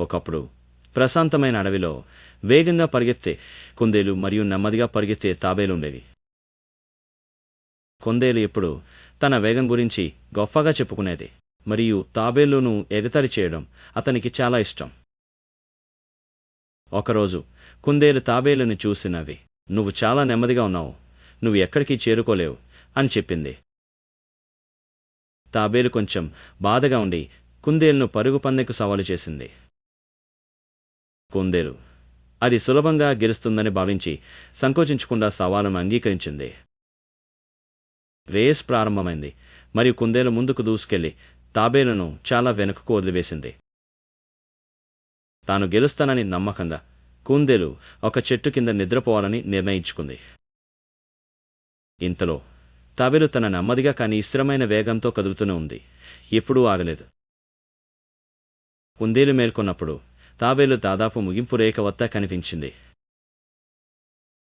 ఒకప్పుడు. ప్రశాంతమైన అడవిలో వేగంగా పరిగెత్తే కుందేలు మరియు నెమ్మదిగా పరిగెత్తే తాబేలు ఉండేవి. కొందేలు ఎప్పుడు తన వేగం గురించి గొప్పగా చెప్పుకునేది మరియు తాబేలును ఎగతాళి చేయడం అతనికి చాలా ఇష్టం. ఒకరోజు కుందేలు తాబేలుని చూసినవి నువ్వు చాలా నెమ్మదిగా ఉన్నావు నువ్వు ఎక్కడికి చేరుకోలేవు అని చెప్పింది. తాబేలు కొంచెం బాధగా ఉండి కుందేలును పరుగు పందెకు సవాలు చేసింది. కుందేలు అది సులభంగా గెలుస్తుందని భావించి సంకోచించకుండా సవాలును అంగీకరించింది. రేస్ ప్రారంభమైంది. మరియు కుందేలు ముందుకు దూసుకెళ్ళి తాబేలను చాలా వెనుకకు వదిలివేసింది. తాను గెలుస్తానని నమ్మకంగా కుందేలు ఒక చెట్టు కింద నిద్రపోవాలని నిర్ణయించుకుంది. ఇంతలో తాబేలు తన నెమ్మదిగా కాని స్థిరమైన వేగంతో కదులుతూనే ఉంది. ఎప్పుడూ ఆగలేదు. కుందేలు మేల్కొన్నప్పుడు తాబేలు దాదాపు ముగింపు రేఖ వద్ద కనిపించింది.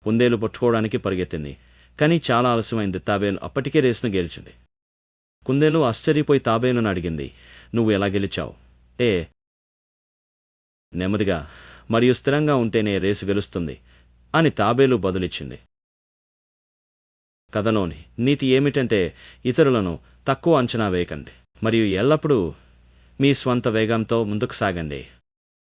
కుందేలు పట్టుకోవడానికి పరిగెత్తింది. కానీ చాలా ఆలస్యమైంది. తాబేలు అప్పటికే రేసును గెలిచింది. కుందేలు ఆశ్చర్యపోయి తాబేలును అడిగింది. నువ్వు ఎలా గెలిచావు? ఏ నెమ్మదిగా మరియు స్థిరంగా ఉంటేనే రేసు గెలుస్తుంది అని తాబేలు బదులిచ్చింది. కథలోని నీతి ఏమిటంటే ఇతరులను తక్కువ అంచనా వేయకండి మరియు ఎల్లప్పుడూ మీ స్వంత వేగంతో ముందుకు సాగండి.